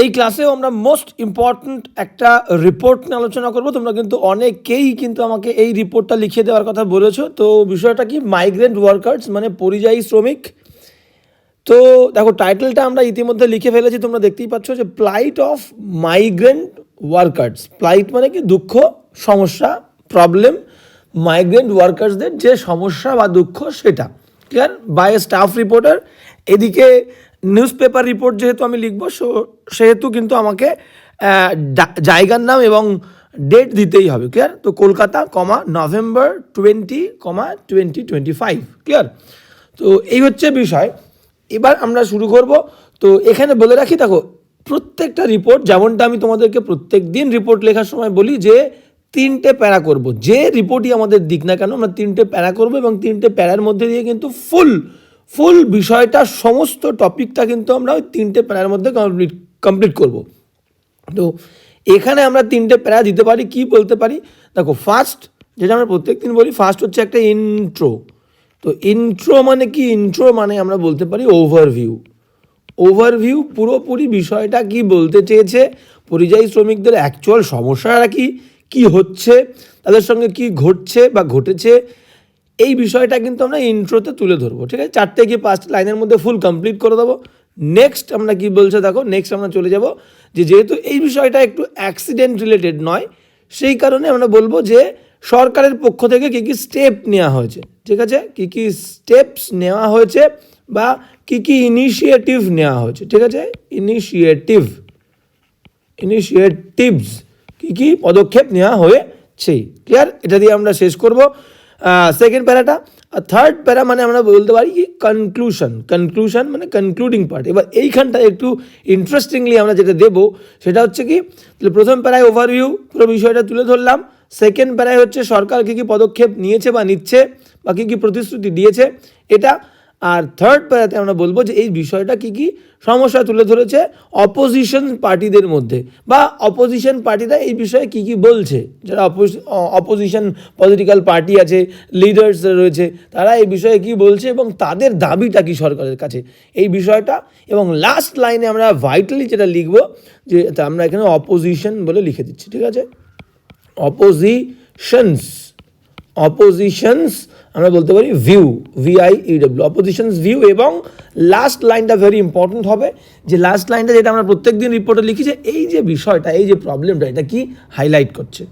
এই ক্লাসেও আমরা মোস্ট ইম্পর্ট্যান্ট একটা রিপোর্ট নিয়ে আলোচনা করব। তোমরা কিন্তু অনেকেই কিন্তু আমাকে এই রিপোর্টটা লিখিয়ে দেওয়ার কথা বলেছ। তো বিষয়টা কি? মাইগ্রেন্ট ওয়ার্কার্স মানে পরিযায়ী শ্রমিক। তো দেখো টাইটেলটা আমরা ইতিমধ্যে লিখে ফেলেছি। তোমরা দেখতেই পাচ্ছ যে plight of migrant workers plight মানে কি? দুঃখ, সমস্যা প্রবলেম মাইগ্রেন্ট ওয়ার্কার্সদের যে সমস্যা বা দুঃখ, সেটা। ক্লিয়ার বাই স্টাফ রিপোর্টার এদিকে নিউজ পেপার রিপোর্ট যেহেতু আমি লিখব সেহেতু কিন্তু আমাকে জায়গার নাম এবং ডেট দিতেই হবে ক্লিয়ার তো Kolkata, comma November twenty comma twenty twenty five clear তো এই হচ্ছে বিষয়। এবার আমরা শুরু করব। তো এখানে বলে রাখি, দেখো, প্রত্যেকটা রিপোর্ট যেমনটা আমি তোমাদেরকে প্রত্যেক দিন রিপোর্ট লেখার সময় বলি যে, তিনটে প্যারা করব। যে রিপোর্টই আমাদের দিক না কেন, আমরা তিনটে প্যারা করব এবং তিনটে প্যারার মধ্যে দিয়ে কিন্তু ফুল ফুল বিষয়টা, সমস্ত টপিকটা কিন্তু আমরা ওই তিনটে প্যারার মধ্যে কমপ্লিট কমপ্লিট করব। তো এখানে আমরা তিনটে প্যারা দিতে পারি, কি বলতে পারি? দেখো ফার্স্ট যেটা আমরা প্রত্যেক দিন বলি ফার্স্ট হচ্ছে একটা ইন্ট্রো তো ইন্ট্রো মানে কি? ইন্ট্রো মানে আমরা বলতে পারি ওভারভিউ ওভারভিউ পুরোপুরি বিষয়টা কি বলতে চেয়েছে? পরিযায়ী শ্রমিকদের অ্যাকচুয়াল সমস্যাটা কি? কি হচ্ছে? তাদের সঙ্গে কি ঘটছে বা ঘটেছে? এই বিষয়টা কিন্তু আমরা ইন্ট্রোতে তুলে ধরবো, ঠিক আছে? চারটে কি পাঁচটা লাইনের মধ্যে ফুল কমপ্লিট করে দেবো। নেক্সট আমরা কি বলছে দেখো নেক্সট আমরা চলে যাব যে যেহেতু এই বিষয়টা একটু অ্যাক্সিডেন্ট রিলেটেড নয়, সেই কারণে আমরা বলব যে সরকারের পক্ষ থেকে কী কী স্টেপ নেওয়া হয়েছে, ঠিক আছে? কী কী স্টেপস নেওয়া হয়েছে বা কী কী ইনিশিয়েটিভ নেওয়া হয়েছে, ঠিক আছে? ইনিশিয়েটিভ ইনিশিয়েটিভস কী কী পদক্ষেপ নেওয়া হয়েছে ক্লিয়ার এটা দিয়ে আমরা শেষ করব। সেকেন্ড প্যারাটা আর থার্ড প্যারা মানে আমরা বলতে পারি কি কনক্লুশন কনক্লুশন মানে কনক্লুডিং পার্ট এবার এইখানটা একটু ইন্টারেস্টিংলি আমরা যেটা দেবো, সেটা হচ্ছে কি, তাহলে প্রথম প্যারায় ওভারভিউ পুরো বিষয়টা তুলে ধরলাম। সেকেন্ড প্যারায় হচ্ছে সরকার কী কী পদক্ষেপ নিয়েছে বা নিচ্ছে, বা কী কী প্রতিশ্রুতি দিয়েছে, এটা আর থার্ড প্যারাতে আমরা বলব যে এই বিষয়টা কি কি সমস্যা তুলে ধরেছে অপোজিশন পার্টিদের মধ্যে বা অপোজিশন পার্টিরা এই বিষয়ে কি কি বলছে। যারা অপোজিশন পলিটিক্যাল পার্টি আছে লিডার্স রয়েছে, তারা এই বিষয়ে কি বলছে এবং তাদের দাবিটা কি সরকারের কাছে। এই বিষয়টা এবং লাস্ট লাইনে আমরা ভাইটালি যেটা লিখব যে আমরা এখানে অপোজিশন বলে লিখে দিচ্ছি, ঠিক আছে? অপোজিশনস অপোজিশনস আমরা বলতে পারি view VI EW oppositions view এবং লাস্ট লাইনটা ভেরি ইম্পর্টেন্ট হবে। যে লাস্ট লাইনটা যেটা আমরা প্রত্যেক দিন রিপোর্টে লিখি যে এই যে বিষয়টা, এই যে প্রবলেমটা এটা কি হাইলাইট করছে?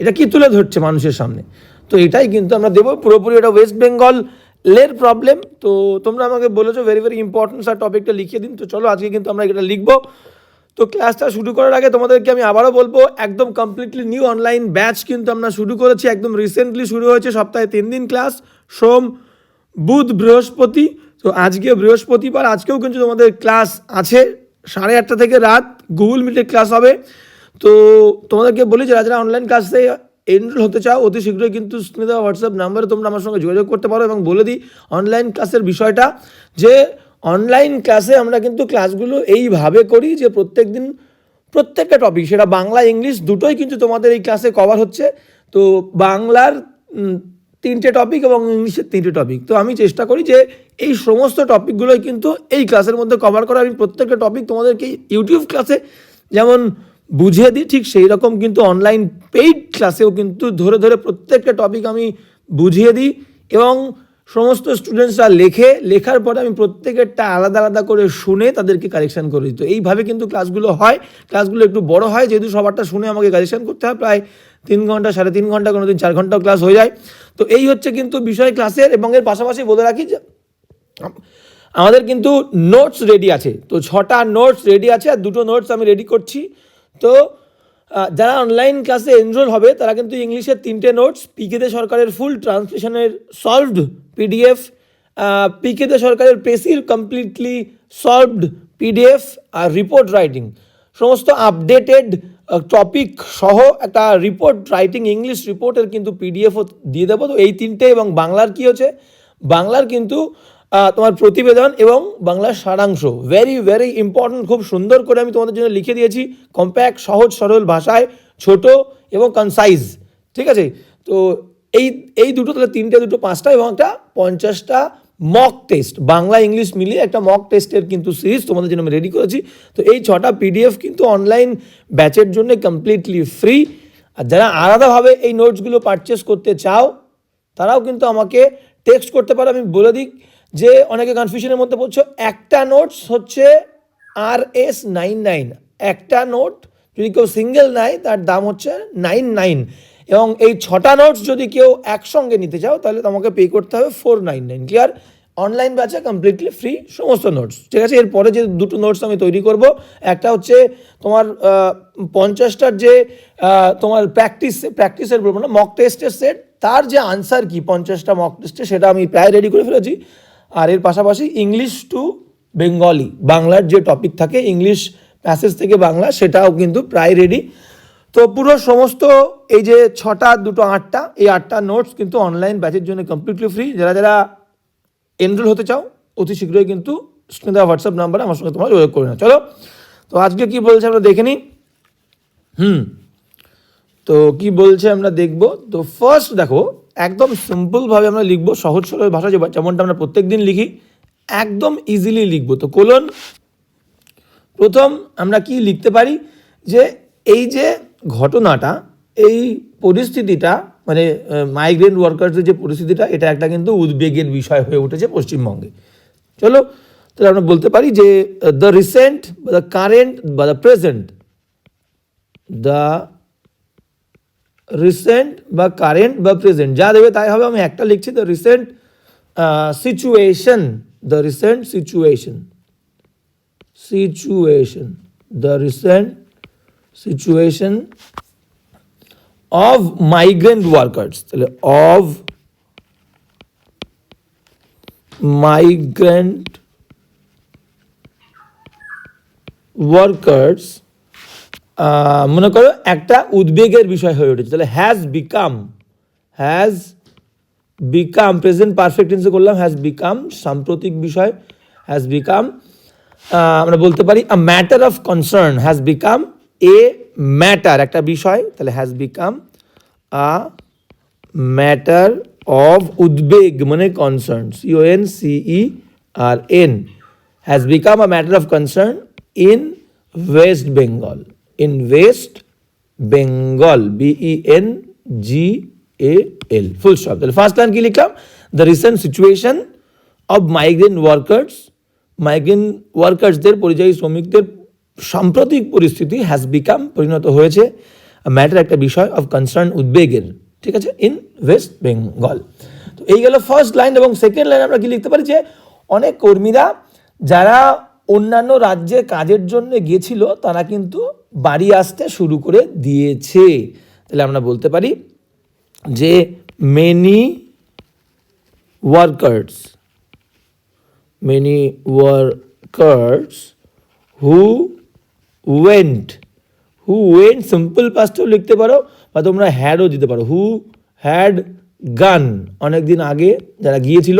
এটা কি তুলে ধরছে মানুষের সামনে? তো এটাই কিন্তু আমরা দেবো। পুরোপুরি এটা ওয়েস্ট বেঙ্গল লের প্রবলেম তো তোমরা আমাকে বলেছ ভেরি ভেরি ইম্পর্টেন্ট স্যার টপিকটা লিখিয়ে দিন। তো চলো আজকে কিন্তু আমরা এটা লিখব। তো ক্লাসটা শুরু করার আগে তোমাদেরকে আমি আবারও বলব, একদম কমপ্লিটলি নিউ অনলাইন ব্যাচ কিন্তু আমরা শুরু করেছি, একদম রিসেন্টলি শুরু হয়েছে, সপ্তাহে তিন দিন ক্লাস সোম, বুধ, বৃহস্পতি। তো আজকে বৃহস্পতিবার, আজকেও কিন্তু তোমাদের ক্লাস আছে, সাড়ে আটটা থেকে রাত গুগল মিটের ক্লাস হবে। তো তোমাদেরকে বলি যারা যারা অনলাইন ক্লাসে এনরোল হতে চাও, অতি শীঘ্রই কিন্তু স্ক্রিনে দেওয়া হোয়াটসঅ্যাপ নাম্বারে তোমরা আমার সঙ্গে যোগাযোগ করতে পারো এবং বলে দিই অনলাইন ক্লাসের বিষয়টা যে অনলাইন ক্লাসে আমরা কিন্তু ক্লাসগুলো এইভাবে করি যে প্রত্যেক দিন প্রত্যেকটা টপিক সেটা বাংলা ইংলিশ দুটোই কিন্তু তোমাদের এই ক্লাসে কভার হচ্ছে। তো বাংলার তিনটে টপিক এবং ইংলিশের তিনটে টপিক তো আমি চেষ্টা করি যে এই সমস্ত টপিকগুলোই কিন্তু এই ক্লাসের মধ্যে কভার করা আমি প্রত্যেকটা টপিক তোমাদেরকে ইউটিউব ক্লাসে যেমন বুঝিয়ে দিই, ঠিক সেই রকম কিন্তু অনলাইন পেইড ক্লাসেও কিন্তু ধরে ধরে প্রত্যেকটা টপিক আমি বুঝিয়ে দিই। এবং সমস্ত স্টুডেন্টসরা লেখে, লেখার পরে আমি প্রত্যেকেরটা আলাদা আলাদা করে শুনে তাদেরকে কারেকশন করে। দিই তো এইভাবে কিন্তু ক্লাসগুলো হয়। ক্লাসগুলো একটু বড় হয়, যেহেতু সবারটা শুনে আমাকে কারেকশন করতে হয়, প্রায় তিন ঘণ্টা, সাড়ে তিন ঘণ্টা, কোনো দিন চার ঘন্টাও ক্লাস হয়ে যায়। তো এই হচ্ছে কিন্তু বিষয় ক্লাসের এবং এর পাশাপাশি বলে রাখি যে, আমাদের কিন্তু নোটস রেডি আছে। তো ছটা নোটস রেডি আছে আর দুটো নোটস আমি রেডি করছি। তো যারা অনলাইন ক্লাসে এনরোল হবে, তারা কিন্তু ইংলিশের তিনটে নোটস পিকেতে সরকারের ফুল ট্রান্সলেশনের সলভড পিডিএফ পিকেতে সরকারের পেসির কমপ্লিটলি সলভড পিডিএফ আর রিপোর্ট রাইটিং সমস্ত আপডেটেড টপিক সহ একটা রিপোর্ট রাইটিং ইংলিশ রিপোর্টের কিন্তু পিডিএফও দিয়ে দেবো। তো এই তিনটে এবং বাংলার কি হচ্ছে? বাংলার কিন্তু তোমার প্রতিবেদন এবং বাংলার সারাংশ। ভেরি ভেরি ইম্পর্ট্যান্ট খুব সুন্দর করে আমি তোমাদের জন্য লিখে দিয়েছি। কম্প্যাক্ট সহজ, সরল ভাষায়, ছোট এবং কনসাইজ ঠিক আছে? তো এই এই দুটো তাহলে তিনটে, দুটো পাঁচটা এবং একটা পঞ্চাশটা মক টেস্ট বাংলা, ইংলিশ মিলিয়ে একটা মক টেস্টের কিন্তু সিরিজ তোমাদের জন্য আমি রেডি করেছি। তো এই ছটা পিডিএফ কিন্তু অনলাইন ব্যাচের জন্য কমপ্লিটলি ফ্রি আর যারা আলাদাভাবে এই নোটসগুলো পারচেস করতে চাও, তারাও কিন্তু আমাকে টেক্সট করতে পারো। আমি বলে দিই যে অনেকে কনফিউশনের মধ্যে পড়ছো, একটা নোটস হচ্ছে আর এস নাইন নাইন একটা নোট যদি কেউ সিঙ্গেল নেয়, তার দাম হচ্ছে নাইন নাইন এবং এই ছটা নোটস যদি কেউ একসঙ্গে নিতে চাও, তাহলে তোমাকে পে করতে হবে four nine nine clear online ব্যাচে কমপ্লিটলি ফ্রি সমস্ত নোটস ঠিক আছে? এরপরে যে দুটো নোটস আমি তৈরি করব, একটা হচ্ছে তোমার পঞ্চাশটার যে তোমার প্র্যাকটিস প্র্যাকটিসের বলব না মক টেস্টের সেট তার যে আনসার কি পঞ্চাশটা মক টেস্টে সেটা আমি প্রায় রেডি করে ফেলেছি। আর এর পাশাপাশি ইংলিশ টু বেঙ্গলি বাংলার যে টপিক থাকে ইংলিশ প্যাসেজ থেকে বাংলা, সেটাও কিন্তু প্রায় রেডি তো পুরো সমস্ত এই যে ছটা, দুটো, আটটা, এই আটটা নোটস কিন্তু অনলাইন ব্যাচের জন্য কমপ্লিটলি ফ্রি যারা যারা এনরোল হতে চাও, অতি শীঘ্রই কিন্তু স্ক্রিনে হোয়াটসঅ্যাপ নাম্বারে আমার সঙ্গে তোমরা যোগাযোগ করে না চলো, তো আজকে কি বলছে আমরা দেখে নিই। হুম, তো কি বলছে আমরা দেখব। তো ফার্স্ট দেখো একদম সিম্পলভাবে আমরা লিখব, সহজ সরল ভাষা যেমনটা আমরা প্রত্যেক দিন লিখি, একদম ইজিলি লিখব। তো কোলন, প্রথম আমরা কি লিখতে পারি? যে এই যে ঘটনাটা, এই পরিস্থিতিটা মানে মাইগ্রেন্ট ওয়ার্কার্সের যে পরিস্থিতিটা, এটা একটা কিন্তু উদ্বেগের বিষয় হয়ে উঠেছে পশ্চিমবঙ্গে। চলো, তাহলে আমরা বলতে পারি যে দ্য রিসেন্ট বা দ্য কারেন্ট বা দ্য প্রেজেন্ট দ্য রিসেন্ট বা কারেন্ট বা প্রেজেন্ট যা দেবে তাই হবে আমি একটা লিখছি the recent situation the recent situation situation the recent situation of migrant workers তাহলে of migrant workers আহ, মনে করো একটা উদ্বেগের বিষয় হয়ে উঠেছে। তাহলে has become has become present perfect টেন্সে করলাম হ্যাজ বিকাম সাম্প্রতিক বিষয় হ্যাজ বিকাম আমরা বলতে পারি a matter of concern has become a matter একটা বিষয়, তাহলে has become a matter of উদ্বেগ মানে concern CO N CE R N has become a matter of concern in West Bengal in West Bengal BE N G A L full stop তাহলে first line কি লিখলাম the recent situation of migrant workers migrant ওয়ার্কার্সদের পরিযায়ী শ্রমিকদের সাম্প্রতিক পরিস্থিতি has become পরিণত হয়েছে matter একটা বিষয় অফ কনসার্ন উদ্বেগের ঠিক আছে ইন ওয়েস্ট বেঙ্গল তো এই গেল ফার্স্ট লাইন এবং সেকেন্ড লাইন আমরা কি লিখতে পারি যে অনেক কর্মীরা যারা অন্যান্য রাজ্যে কাজের জন্য গিয়েছিল, তারা কিন্তু বাড়ি আসতে শুরু করে দিয়েছে। তাহলে আমরা বলতে পারি যে many workers many workers who went who went simple পাস্টেও লিখতে পারো বা তোমরা হ্যাডও দিতে পারো। হু হ্যাড গান অনেক দিন আগে যারা গিয়েছিল,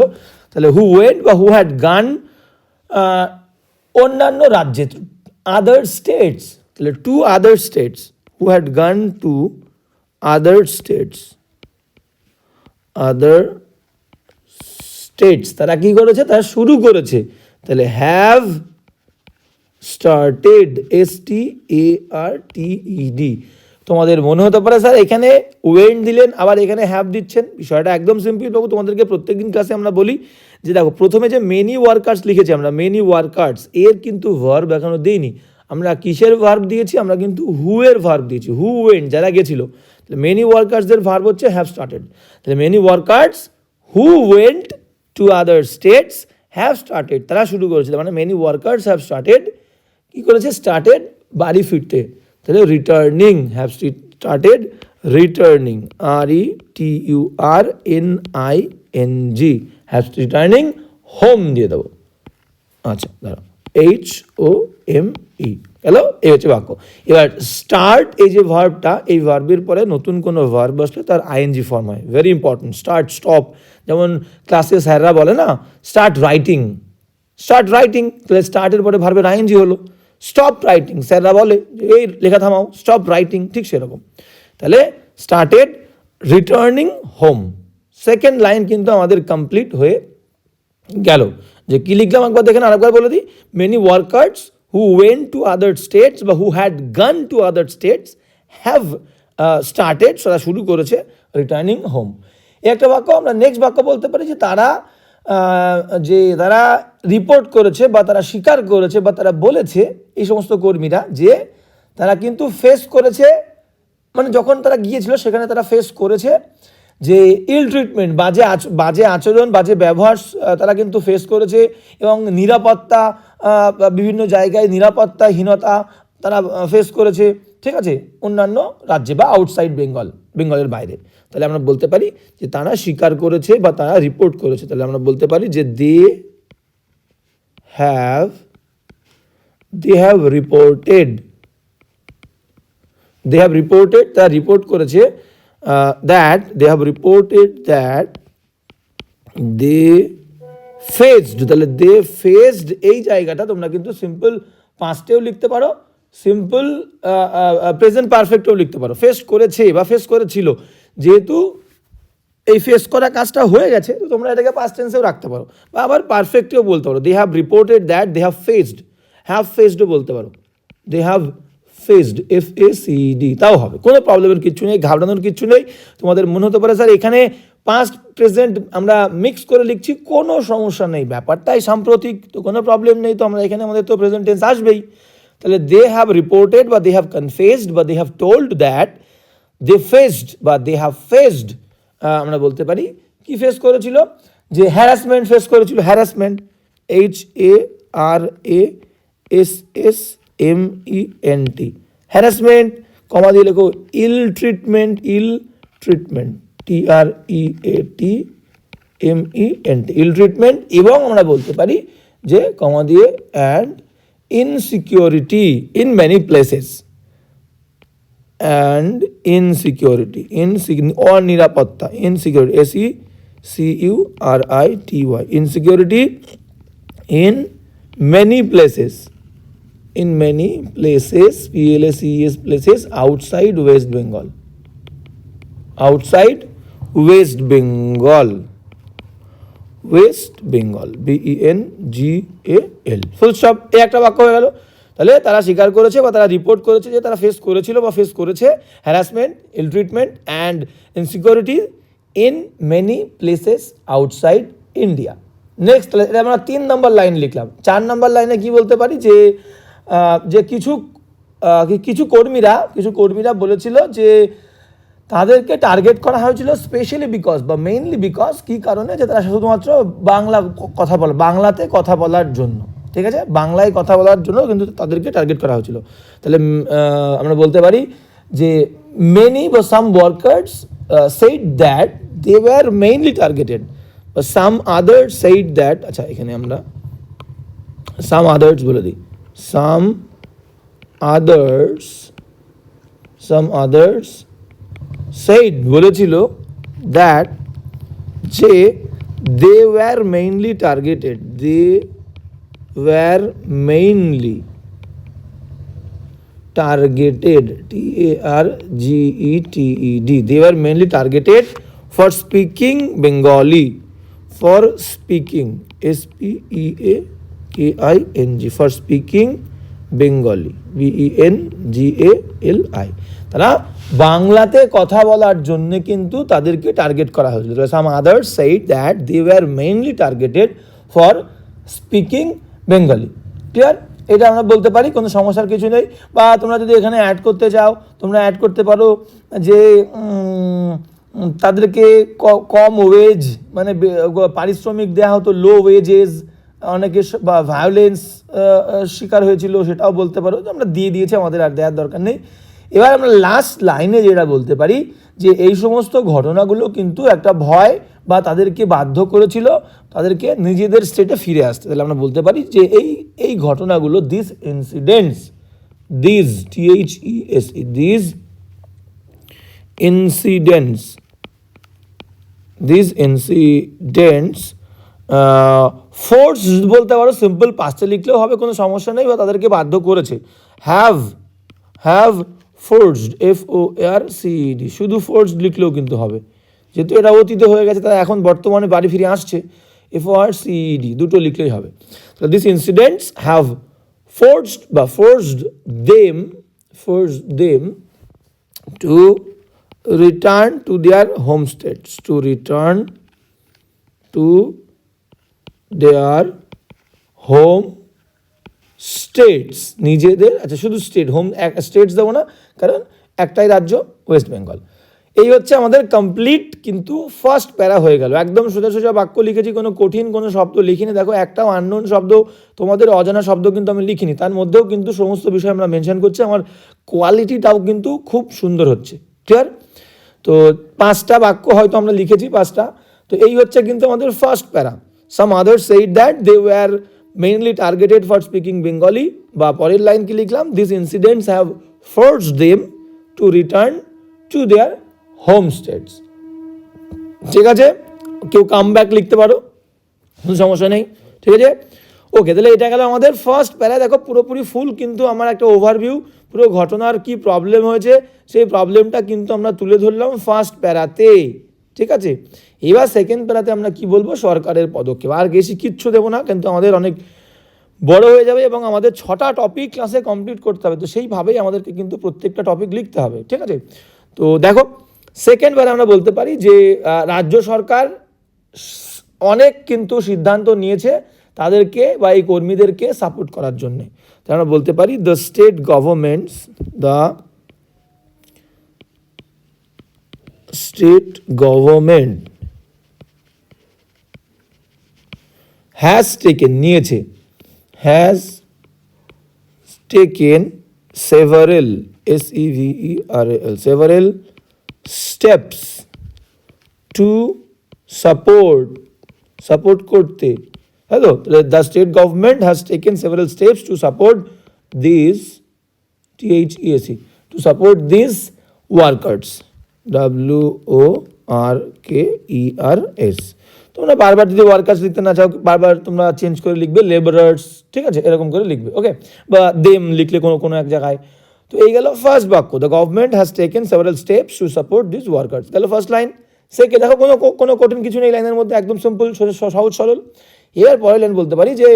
তাহলে হু ওয়েন্ট বা হু হ্যাড গান অন্যান্য রাজ্যে আদার স্টেটস তাহলে to other states who had gone to other states other states তারা কি করেছে? তারা শুরু করেছে। তাহলে have started S T A R T E D তোমাদের মনে হতে পারে, স্যার, এখানে ওয়েন্ট দিলেন, আবার এখানে হ্যাভ দিচ্ছেন। বিষয়টা একদম সিম্পল বাবু, তোমাদেরকে প্রত্যেকদিন ক্লাসে আমরা বলি যে দেখো, প্রথমে যে মেনি ওয়ার্কার্স লিখেছি আমরা মেনি ওয়ার্কার্স এর কিন্তু ভার্ব এখনও দিইনি। আমরা কিসের ভার্ব দিয়েছি? আমরা কিন্তু হু এর ভার্ব দিয়েছি। হু ওয়েন্ট যারা গেছিল। তাহলে মেনি ওয়ার্কার্সদের ভার্ব হচ্ছে হ্যাভ স্টার্টেড তাহলে many workers who went to other states have started তারা শুরু করেছিল মানে মেনি ওয়ার্কার্স হ্যাভ স্টার্টেড কি করেছে? স্টার্টেড বাড়ি ফিরতে। তাহলে returning have started returning R E T U R N I N G have returning home দিয়ে দেবো। আচ্ছা দাঁড়াও। H O M E hello এই হচ্ছে বাক্য। এবার স্টার্ট এই যে ভার্বটা এই ভার্বের পরে নতুন কোনো ভার্ব বসলে তার আইএনজি ফর্ম হয়। ভেরি ইম্পর্টেন্ট স্টার্ট স্টপ যেমন ক্লাসে স্যাররা বলে না স্টার্ট রাইটিং স্টার্ট রাইটিং তাহলে স্টার্টের পরে ভার্বের আইএনজি হলো। স্টপ রাইটিং স্যাররা বলে এই লেখা থামাও। স্টপ রাইটিং ঠিক সেরকম। তাহলে started returning home second line কিন্তু আমাদের কমপ্লিট হয়ে গেল। যে কি লিখলাম একবার দেখেন, আরেকবার বলে দিই। Many workers who went to other states বা who had gone to other states have started তারা শুরু করেছে রিটার্নিং হোম এই একটা বাক্য আমরা নেক্সট বাক্য বলতে পারি যে তারা যে তারা রিপোর্ট করেছে বা তারা স্বীকার করেছে বা তারা বলেছে এই সমস্ত কর্মীরা যে তারা কিন্তু ফেস করেছে মানে যখন তারা গিয়েছিল সেখানে তারা ফেস করেছে। যে ইল ট্রিটমেন্ট বাজে বাজে আচরণ, বাজে ব্যবহার তারা কিন্তু ফেস করেছে এবং নিরাপত্তা বিভিন্ন জায়গায় নিরাপত্তাহীনতা তারা ফেস করেছে। ঠিক আছে? অন্যান্য রাজ্যে বা আউটসাইড বেঙ্গল বেঙ্গলের বাইরে। তাহলে আমরা বলতে পারি যে তারা স্বীকার করেছে বা তারা রিপোর্ট করেছে। তাহলে আমরা বলতে পারি যে they have they have reported they have reported তারা রিপোর্ট করেছে that they have reported that they faced তাহলে দে ফেসড এই জায়গাটা, তোমরা কিন্তু সিম্পল পাঁচটেও লিখতে পারো সিম্পল প্রেজেন্ট পারফেক্টেও লিখতে পারো। ফেস করেছে বা ফেস করেছিল, যেহেতু এই ফেস করা কাজটা হয়ে গেছে, তো তোমরা এটাকে পাস্ট টেন্সেও রাখতে পারো। বা আবার পারফেক্টেও বলতে পারো। They have reported that they have faced have ফেসডও বলতে পারো। They have faced F A C D তাও হবে। কোনো প্রবলেমের কিছু নেই, ঘাবড়ানোর কিছু নেই। তোমাদের মনে হতে পারে, স্যার, এখানে পাস্ট প্রেজেন্ট আমরা মিক্স করে লিখছি, কোনো সমস্যা নেই। ব্যাপারটাই সাম্প্রতিক, তো কোনো প্রবলেম নেই, তো আমরা এখানে আমাদের তো প্রেজেন্ট টেন্স আসবেই। তাহলে দে হ্যাভ রিপোর্টেড বা দে হ্যাভ কনফেসড বা they have told that they faced বা দে হ্যাভ ফেসড আমরা বলতে পারি, কি ফেস করেছিল? যে হ্যারাসমেন্ট ফেস করেছিল harassment H A R A S S M E N T harassment comma দিয়ে লেখো ill treatment ill treatment T R E A T M E N T ill treatment এবং আমরা বলতে পারি যে কমা দিয়ে and insecurity in many places and insecurity insec অনিরাপত্তা insecurity S E C U R I T Y insecurity in many places in many places PLACES places outside West Bengal. Outside West Bengal. West Bengal BE N G A L full stop এই একটা বাক্য হয়ে গেল। তাহলে তারা স্বীকার করেছে বা তারা রিপোর্ট করেছে যে তারা ফেস করেছিল বা ফেস করেছে harassment ill treatment and insecurity in many places outside India next তাহলে আমরা তিন নম্বর লাইন লিখলাম। চার নম্বর লাইনে কি বলতে পারি? যে যে কিছু কিছু কর্মীরা কিছু কর্মীরা বলেছিল যে তাদেরকে টার্গেট করা হয়েছিল স্পেশালি বিকজ বা মেইনলি বিকজ কি কারণে? যে তারা শুধুমাত্র বাংলা কথা বলে, বাংলাতে কথা বলার জন্য, ঠিক আছে? বাংলায় কথা বলার জন্য কিন্তু তাদেরকে টার্গেট করা হয়েছিল। তাহলে আমরা বলতে পারি যে মেনি বা some workers said that they were mainly targeted বা সাম আদার্স সেইড দ্যাট আচ্ছা এখানে আমরা সাম আদার্স বলে দিই। some others some others said বলেছিল দ্যাট যে they were mainly targeted they were mainly targeted T A R G E T E D they were mainly targeted for speaking Bengali for speaking S P E A For speaking Bengali, B E N G A L I. তারা বাংলাতে কথা বলার জন্য কিন্তু তাদেরকে target করা হয়েছিল। Some other said that they were mainly targeted for speaking Bengali clear এটা আমরা বলতে পারি, কোনো সমস্যার কিছু নেই। বা তোমরা যদি এখানে অ্যাড করতে চাও, তোমরা অ্যাড করতে পারো যে তাদেরকে কম ওয়েজ মানে পারিশ্রমিক দেওয়া হতো লো ওয়েজেস অনেকে বা ভায়োলেন্স শিকার হয়েছিল, সেটাও বলতে পারো যে আমরা দিয়ে দিয়েছি, আমাদের আর দেওয়ার দরকার নেই। এবার আমরা লাস্ট লাইনে যেটা বলতে পারি, যে এই সমস্ত ঘটনাগুলো কিন্তু একটা ভয় বা তাদেরকে বাধ্য করেছিল, তাদেরকে নিজেদের স্টেটে ফিরে আসতে। তাহলে আমরা বলতে পারি যে এই এই ঘটনাগুলো this incidents this TH E S E this incidents this incidents force বলতে পারো সিম্পল পাঁচটা লিখলেও হবে, কোনো সমস্যা নেই, বা তাদেরকে বাধ্য করেছে। Have have forced F O R CED শুধু ফোর্সড লিখলেও কিন্তু হবে। যেহেতু এটা অতীতে হয়ে গেছে তারা এখন বর্তমানে বাড়ি ফিরে আসছে এফ ও আর সিইডি দুটো লিখলেই হবে। দিস ইনসিডেন্টস হ্যাভ ফোর্সড বা forced them forced them to return to their home states to return to their home states নিজেদের আচ্ছা শুধু স্টেট হোম স্টেটস দেবো না, কারণ একটাই রাজ্য ওয়েস্ট বেঙ্গল এই হচ্ছে আমাদের কমপ্লিট কিন্তু ফার্স্ট প্যারা হয়ে গেল। একদম সোজা সোজা বাক্য লিখেছি, কোনো কঠিন কোনো শব্দ লিখিনি। দেখো একটাও আননোন শব্দ, তোমাদের অজানা শব্দ কিন্তু আমি লিখিনি। তার মধ্যেও কিন্তু সমস্ত বিষয় আমরা মেনশন করছি, আমার কোয়ালিটিটাও কিন্তু খুব সুন্দর হচ্ছে। ক্লিয়ার তো পাঁচটা বাক্য হয়তো আমরা লিখেছি, পাঁচটা। তো এই হচ্ছে কিন্তু আমাদের first para. Some other said that they were mainly targeted for speaking Bengali বা পরের লাইন কি লিখলাম? This incidents have force them to return to their home states ঠিক আছে? কেউ কাম ব্যাক লিখতে পারো? কোনো সমস্যা নেই? ঠিক আছে? ওকে তাহলে এটা গেল আমাদের ফার্স্ট প্যারা দেখো, পুরোপুরি ফুল কিন্তু আমার একটা ওভারভিউ পুরো ঘটনার কি প্রবলেম হয়েছে? সেই প্রবলেমটা কিন্তু আমরা তুলে ধরলাম ফার্স্ট প্যারাতে। ঠিক আছে? এবার সেকেন্ড প্যারাতে আমরা কি বলব? সরকারের পদক্ষেপ। আর বেশি কিচ্ছু দেবো না, কিন্তু আমাদের অনেক বড় হয়ে যাবে এবং আমাদের ছটা টপিক ক্লাসে কমপ্লিট করতে হবে। তো সেইভাবেই আমাদেরকে কিন্তু প্রত্যেকটা টপিক লিখতে হবে, ঠিক আছে? তো দেখো সেকেন্ড বার আমরা বলতে পারি যে রাজ্য সরকার অনেক কিন্তু সিদ্ধান্ত নিয়েছে তাদেরকে বা এই কর্মীদেরকে সাপোর্ট করার জন্যে। তাই আমরা বলতে পারি the state governments the state government has taken নিয়েছে has taken several, S E V E R A L, several steps to support support করতে। Hello the state government has taken several steps to support this T H E S E to support this workers W O R K E R S তোমরা বারবার যদি workers লিখতে না চাও, বারবার তোমরা change করে লিখবে লেবারার্স ঠিক আছে? এরকম করে লিখবে ওকে বা দেম লিখলে কোনো কোনো এক জায়গায়। তো এই গেল ফার্স্ট বাক্য the government has taken several steps to support this workers গেল ফার্স্ট লাইন সেকে দেখো, কোনো কোনো কঠিন কিছু নেই লাইনের মধ্যে একদম সিম্পল সহজ সরল। এবার পরের লাইন বলতে পারি যে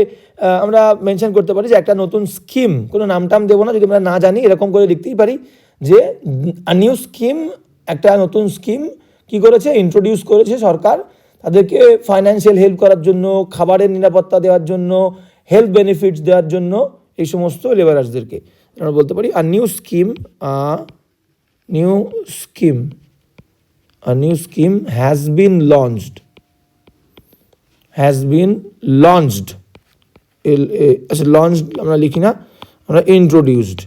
আমরা মেনশন করতে পারি যে, একটা নতুন স্কিম কোনো নাম টাম দেবো না, যদি আমরা না জানি, এরকম করে লিখতেই পারি যে নিউ স্কিম একটা নতুন স্কিম কি করেছে ইন্ট্রোডিউস করেছে সরকার তাদেরকে ফাইন্যান্সিয়াল হেল্প করার জন্য, খাবারের নিরাপত্তা দেওয়ার জন্য হেলথ বেনিফিটস দেওয়ার জন্য এই সমস্ত লেবারার্সদেরকে আমরা বলতে পারি আর new scheme new scheme a new scheme has been launched, has been launched. আচ্ছা launched আমরা লিখি না, আমরা introduced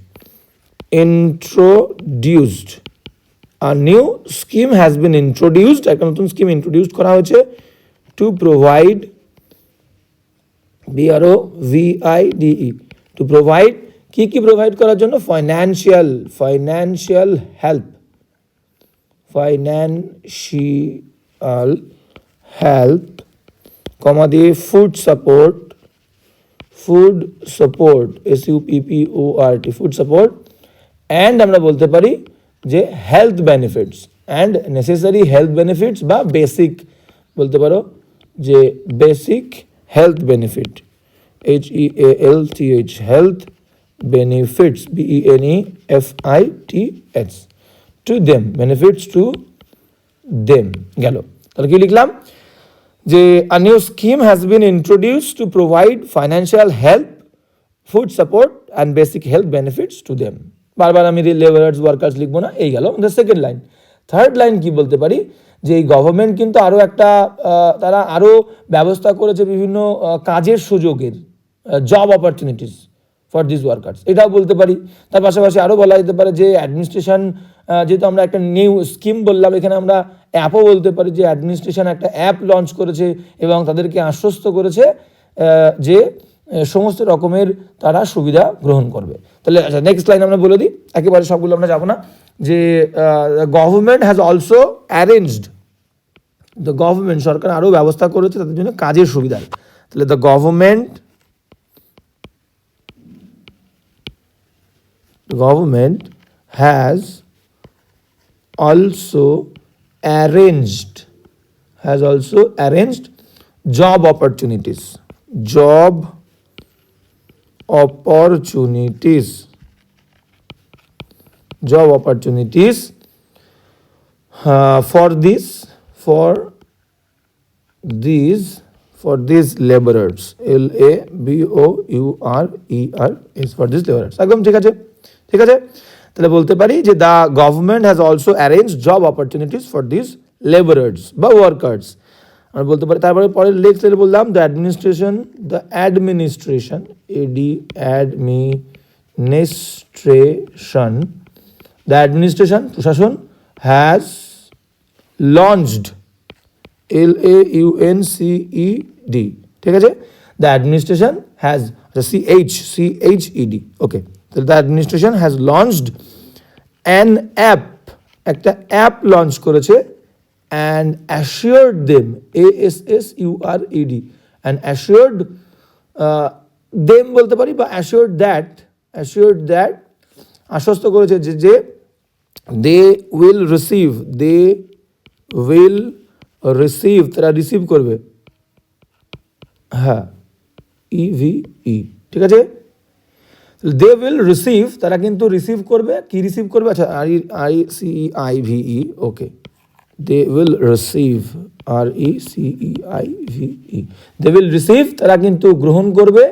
introduced. New scheme has been introduced, একটা নতুন স্কিম ইন্ট্রোডিউস করা হয়েছে to provide B R O V I D E to provide কী কী প্রোভাইড করার জন্য? Financial financial help financial help comma দিয়ে food support food support S U P O R T food support and আমরা বলতে পারি যে health benefits and necessary health benefits বা basic বলতে পারো যে basic health benefit H E L T H health benefits B E N E F I T S to them benefits to them গেল। তাহলে কি লিখলাম? যে a new scheme has been introduced to provide financial help food support and basic health benefits to them বারবার আমি labourers workers লিখব না, এই গেল আমাদের সেকেন্ড লাইন থার্ড লাইন কি বলতে পারি? যে এই গভর্নমেন্ট কিন্তু আরও একটা তারা আরও ব্যবস্থা করেছে বিভিন্ন কাজের সুযোগের job opportunities for this workers এটাও বলতে পারি। তার পাশাপাশি আরও বলা যেতে পারে যে অ্যাডমিনিস্ট্রেশন যেহেতু আমরা একটা নিউ স্কিম বললাম, এখানে আমরা অ্যাপও বলতে পারি যে অ্যাডমিনিস্ট্রেশন একটা অ্যাপ লঞ্চ করেছে এবং তাদেরকে আশ্বস্ত করেছে যে সমস্ত রকমের তারা সুবিধা গ্রহণ করবে। তাহলে আচ্ছা নেক্সট লাইন আমরা বলে দিই। একেবারে সবগুলো আমরা যাব না। যে government has also arranged the government সরকার আরও ব্যবস্থা করেছে তাদের জন্য কাজের সুবিধার তাহলে the government government has also arranged has also arranged job opportunities job job opportunities uh, for this for these for these laborers L A B O U R E R S for these laborers একদম ঠিক আছে ঠিক আছে তাহলে বলতে পারি যে the government has also arrange job opportunities for this labourers বা ওয়ার্কার্স আমরা বলতে পারি, তারপরে পরের নেক্সট বললাম the administration the administration ad administration the administration প্রশাসন has launched L A U N C H E D আছে? The administration has C H C H E D okay তাহলে the administration has launched an app একটা app launch করেছে and assured them A S S you are ED and assured them বলতে পারি বা assured that assured that আশ্বস্ত করেছে যে যে they will receive they will receive তারা রিসিভ করবে। হ্যাঁ ই ভি ই ঠিক আছে? দে উইল রিসিভ তারা কিন্তু রিসিভ করবে, কি রিসিভ করবে? আচ্ছা I I C I V E okay they will receive R E C E I V E they will receive তারা কিন্তু গ্রহণ করবে।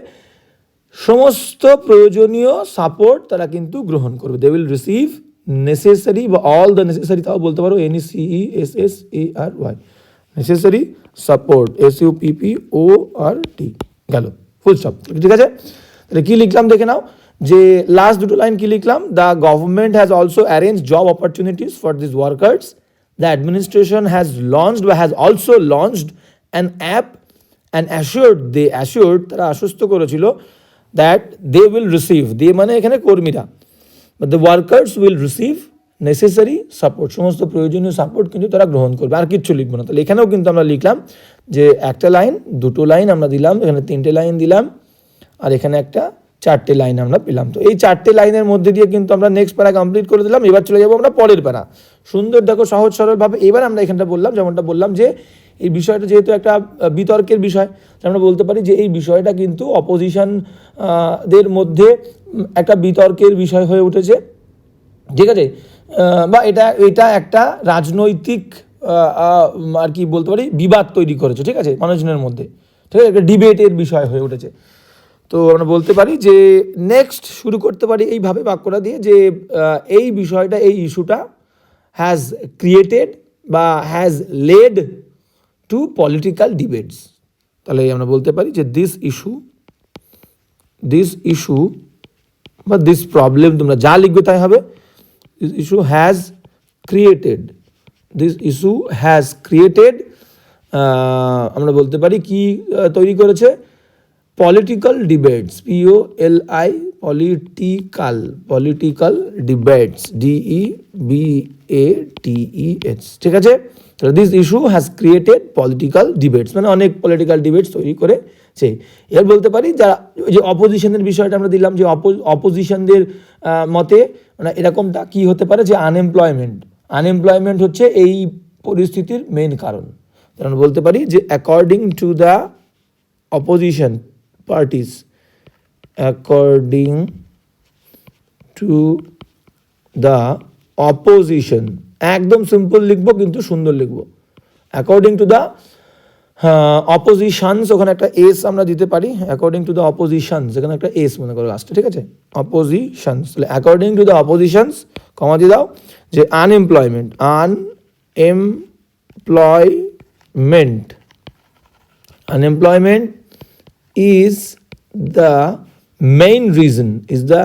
সমস্ত প্রয়োজনীয় সাপোর্ট তারা কিন্তু গ্রহণ করবে। দে উইল রিসিভ নেসেসারি বা অল দ্য নেসেসারি তাও বলতে পারো N C E S S A R Y necessary support S U P P O R T গেল ফুল স্টপ ঠিক আছে? তাহলে কী লিখলাম দেখে নাও, যে লাস্ট দুটো লাইন কি লিখলাম? The government has also arrange job opportunities for this workers the administration has launched বা has also launched an app and assured they assured তারা আশ্বস্ত করেছিল that they will receive they মানে এখানে কর্মীরা the workers will receive necessary support সমস্ত প্রয়োজনীয় support কিন্তু তারা গ্রহণ করবে, আর কিচ্ছু লিখব না, তাহলে এখানেও কিন্তু আমরা লিখলাম যে একটা লাইন, দুটো লাইন আমরা দিলাম, এখানে তিনটে লাইন দিলাম, আর এখানে একটা চারটে লাইন আমরা পেলাম। তো এই চারটে লাইনের মধ্যে দিয়ে কিন্তু আমরা নেক্সট প্যারা কমপ্লিট করে দিলাম। এবার চলে যাব আমরা পরের প্যারা সুন্দর দেখো, সহজ, সরলভাবে এবার আমরা এখানটা বললাম, যেমনটা বললাম যে এই বিষয়টা যেহেতু একটা বিতর্কের বিষয় আমরা বলতে পারি যে এই বিষয়টা কিন্তু অপোজিশন দের মধ্যে একটা বিতর্কের বিষয় হয়ে উঠেছে। ঠিক আছে? বা এটা এটা একটা রাজনৈতিক আর কি বলতে পারি, বিবাদ তৈরি করেছে। ঠিক আছে? মানুষজনের মধ্যে। ঠিক আছে? একটা ডিবেটের বিষয় হয়ে উঠেছে। তো আমরা বলতে পারি যে নেক্সট শুরু করতে পারি এইভাবে বাক্যটা দিয়ে যে এই বিষয়টা, এই ইস্যুটা হ্যাজ ক্রিয়েটেড বা has led to political debates তাহলে আমরা বলতে পারি যে দিস ইস্যু দিস ইস্যু বা দিস প্রবলেম তোমরা যা লিখবে তাই হবে। This issue has created this issue has created আমরা বলতে পারি কি তৈরি করেছে? Political debates P O L I political political debates D E B A T E S ঠিক আছে? তাহলে this issue has created political debates মানে অনেক পলিটিক্যাল ডিবেটস তৈরি করেছে। এর বলতে পারি, যারা যে অপোজিশনের বিষয়টা আমরা দিলাম, যে অপোজিশনদের মতে মানে এরকমটা কি হতে পারে যে আনএমপ্লয়মেন্ট আনএমপ্লয়মেন্ট হচ্ছে এই পরিস্থিতির মেন কারণ। আমরা বলতে পারি যে according to the opposition parties according to the opposition. একদম সিম্পল লিখব, কিন্তু সুন্দর লিখব। অ্যাকর্ডিং টু দ্য অপোজিশনস ওখানে একটা এস আমরা দিতে পারি। অ্যাকর্ডিং টু দ্য অপোজিশনস এখানে একটা এস মনে করো লাস্টে ঠিক আছে? অপোজিশনস তাহলে according to the oppositions comma দিয়ে দাও, যে unemployment un employment unemployment is the main reason is the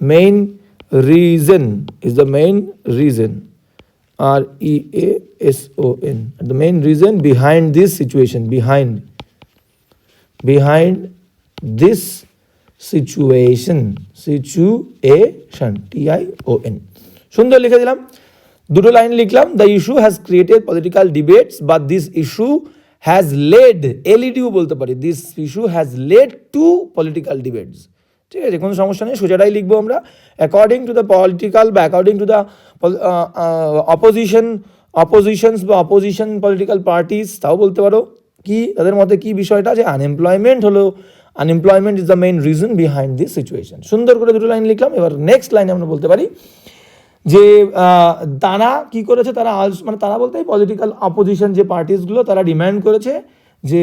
main reason is the main reason r e a s o n the main reason behind this situation behind behind this situation situation t i o n সুন্দর লিখে দিলাম দুটো line লিখলাম the issue has created political debates but this issue has led এলইডিও বলতে পারি this issue has led to political debates ঠিক আছে, কোনো সমস্যা নেই, সোজাটাই লিখব আমরা। অ্যাকর্ডিং টু দ্য পলিটিক্যাল বা according to the opposition oppositions বা অপোজিশন পলিটিক্যাল পার্টিস তাও বলতে পারো। কি, তাদের মতে কি বিষয়টা যে আনএমপ্লয়মেন্ট হলো unemployment is the main reason behind this situation সুন্দর করে দুটো লাইন লিখলাম, এবার নেক্সট লাইনে আমরা বলতে পারি। যে তারা কি করেছে, তারা আজ মানে তারা বলতে পলিটিক্যাল অপোজিশন যে পার্টিসগুলো তারা ডিমান্ড করেছে যে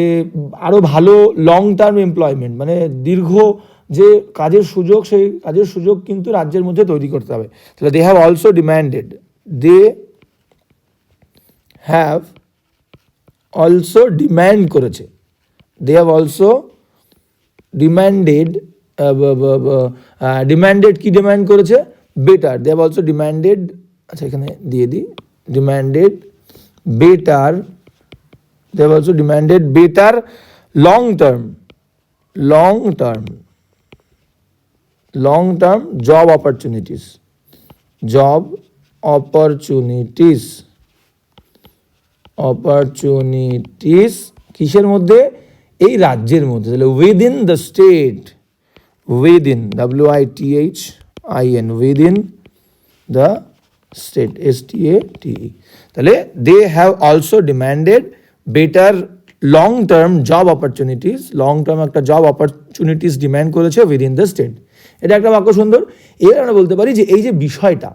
আরও ভালো লং টার্ম এমপ্লয়মেন্ট মানে দীর্ঘ যে কাজের সুযোগ, সেই কাজের সুযোগ কিন্তু রাজ্যের মধ্যে তৈরি করতে হবে। তাহলে they have also demanded they have also demand করেছে। They have also demanded demanded কি ডিম্যান্ড করেছে? বেটার দে অলসো ডিম্যান্ডেড আচ্ছা এখানে দিয়ে দিই। Demanded better they also demanded better long term long term long term job opportunities job opportunities opportunities কিসের মধ্যে? এই রাজ্যের মধ্যে, তাহলে within the state within W I T H I N within the state S T A তাহলে they have also demanded better long term job opportunities long term একটা job opportunities demand করেছে within the state এটা একটা বাক্য সুন্দর। এর আমরা বলতে পারি যে এই যে বিষয়টা,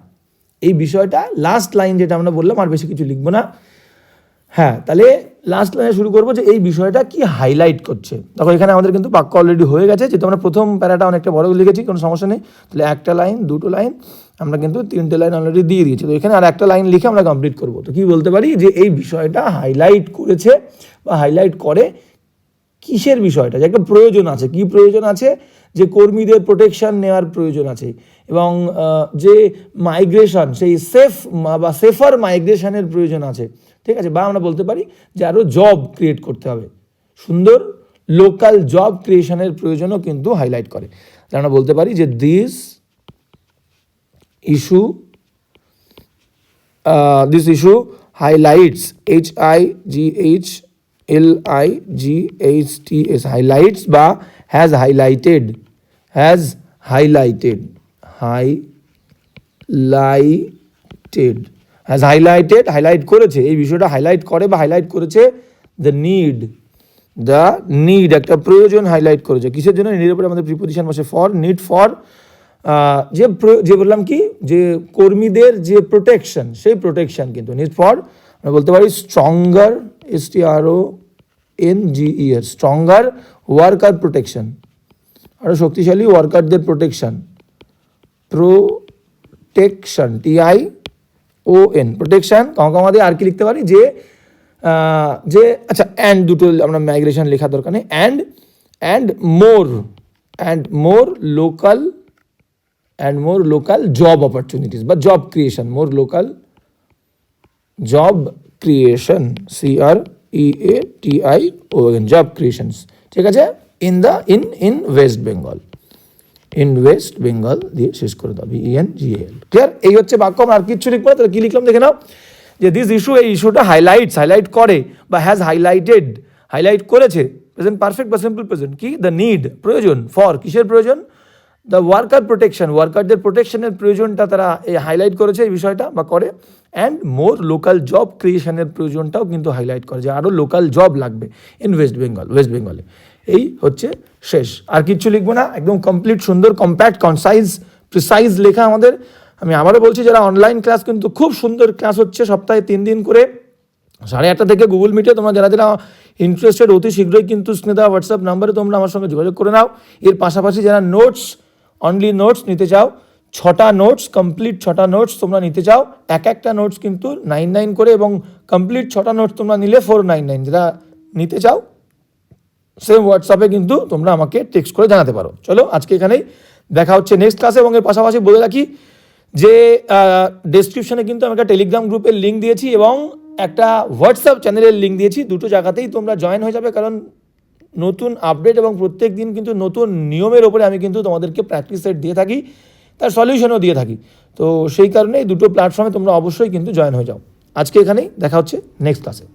এই বিষয়টা লাস্ট লাইন যেটা আমরা বললাম, আর বেশি কিছু লিখব না। হ্যাঁ তাহলে লাস্ট লাইনে শুরু করব যে এই বিষয়টা কি হাইলাইট করছে। দেখো, এখানে আমাদের কিন্তু বাক্য অলরেডি হয়ে গেছে, যেহেতু আমরা প্রথম প্যারাটা অনেকটা বড় লিখেছি, কোনো সমস্যা নেই। তাহলে একটা লাইন দুটো লাইন আমরা কিন্তু তিনটে লাইন অলরেডি দিয়ে দিয়েছি। তো এখানে আর একটা লাইন লিখে আমরা কমপ্লিট করব। তো কি বলতে পারি যে এই বিষয়টা হাইলাইট করেছে বা হাইলাইট করে কিসের বিষয়টা? যে একটা প্রয়োজন আছে। কি প্রয়োজন আছে? যে কর্মীদের প্রোটেকশন নেওয়ার প্রয়োজন আছে। এবং যে মাইগ্রেশন সেই সেফ বা সেফার মাইগ্রেশনের প্রয়োজন আছে। ঠিক আছে, বা আমরা বলতে পারি যে আরও জব ক্রিয়েট করতে হবে। সুন্দর লোকাল জব ক্রিয়েশনের প্রয়োজনও কিন্তু হাইলাইট করে। আমরা বলতে পারি যে this issue this issue highlights H I G H L I G H T S highlights বা has highlighted has highlighted high lighted has highlighted highlight করেছে, এই বিষয়টা হাইলাইট করে বা হাইলাইট করেছে দ্য নিড দ্য নিড একটা প্রয়োজন highlight করেছে। কিসের জন্য? নিডের উপরে আমাদের প্রিপোজিশন বসে ফর নিড ফর যে যে বললাম কি? যে কর্মীদের যে প্রোটেকশন সেই প্রোটেকশন কিন্তু নিড ফর আমরা বলতে পারি stronger S T R O N G E R stronger worker protection আরও শক্তিশালী ওয়ার্কারদের protection protection T I O N protection comma দিয়ে আর কি লিখতে পারি? যে যে আচ্ছা অ্যান্ড দুটো আমরা মাইগ্রেশন লেখা দরকার নেই। And and more and more local and more local job opportunities বা job creation more local job creation C R E A T I O job creations ঠিক আছে? In the in in West Bengal in West Bengal দিয়ে শেষ করে দাও B N G L clear এই হচ্ছে বাক্য, আমরা আর কিচ্ছু লিখব তাহলে কি লিখলাম? দেখে নাও, যে দিস ইস্যু এই ইস্যুটা হাইলাইটস হাইলাইট করে বা হ্যাজ হাইলাইটেড হাইলাইট করেছে প্রেজেন্ট পারফেক্ট বা সিম্পল প্রেজেন্ট কি? দ্য নিড প্রয়োজন ফর কিসের প্রয়োজন? দ্য ওয়ার্কার প্রোটেকশন ওয়ার্কারদের প্রোটেকশনের প্রয়োজনটা তারা এই হাইলাইট করেছে এই বিষয়টা বা করে। অ্যান্ড মোর লোকাল জব ক্রিয়েশনের প্রয়োজনটাও কিন্তু হাইলাইট করে যে আরও লোকাল জব লাগবে ইন ওয়েস্ট বেঙ্গল ওয়েস্ট বেঙ্গলে এই হচ্ছে শেষ। আর কিচ্ছু লিখব না, একদম কমপ্লিট সুন্দর কম্প্যাক্ট কনসাইজ প্রিসাইজ লেখা আমাদের। আমি আবারও বলছি, যারা অনলাইন ক্লাস কিন্তু খুব সুন্দর ক্লাস হচ্ছে, সপ্তাহে তিন দিন করে, সাড়ে আটটা থেকে গুগল মিটে তোমরা যারা যারা ইন্টারেস্টেড অতি শীঘ্রই কিন্তু স্নেদা হোয়াটসঅ্যাপ নাম্বারে তোমরা আমার সঙ্গে যোগাযোগ করে নাও। এর পাশাপাশি যারা নোটস অনলি নোটস নিতে চাও, ছটা নোটস কমপ্লিট ছটা নোটস তোমরা নিতে চাও, এক একটা নোটস কিন্তু নাইন নাইন করে এবং কমপ্লিট ছটা নোটস তোমরা নিলে ফোর নাইন নাইন যারা নিতে চাও সেম হোয়াটসঅ্যাপে কিন্তু তোমরা আমাকে টেক্সট করে জানাতে পারো। চলো, আজকে এখানেই দেখা হচ্ছে নেক্সট ক্লাসে এবং এর পাশাপাশি বলে রাখি যে ডেসক্রিপশনে কিন্তু আমি একটা টেলিগ্রাম গ্রুপের লিঙ্ক দিয়েছি এবং একটা হোয়াটসঅ্যাপ চ্যানেলের লিঙ্ক দিয়েছি। দুটো জায়গাতেই তোমরা জয়েন হয়ে যাবে কারণ নতুন আপডেট এবং প্রত্যেক দিন কিন্তু নতুন নিয়মের ওপরে আমি কিন্তু তোমাদেরকে প্র্যাকটিস সেট দিয়ে থাকি, তার সলিউশনও দিয়ে থাকি। তো সেই কারণে দুটো প্ল্যাটফর্মে তোমরা অবশ্যই কিন্তু জয়েন হয়ে যাও। আজকে এখানেই দেখা হচ্ছে নেক্সট ক্লাসে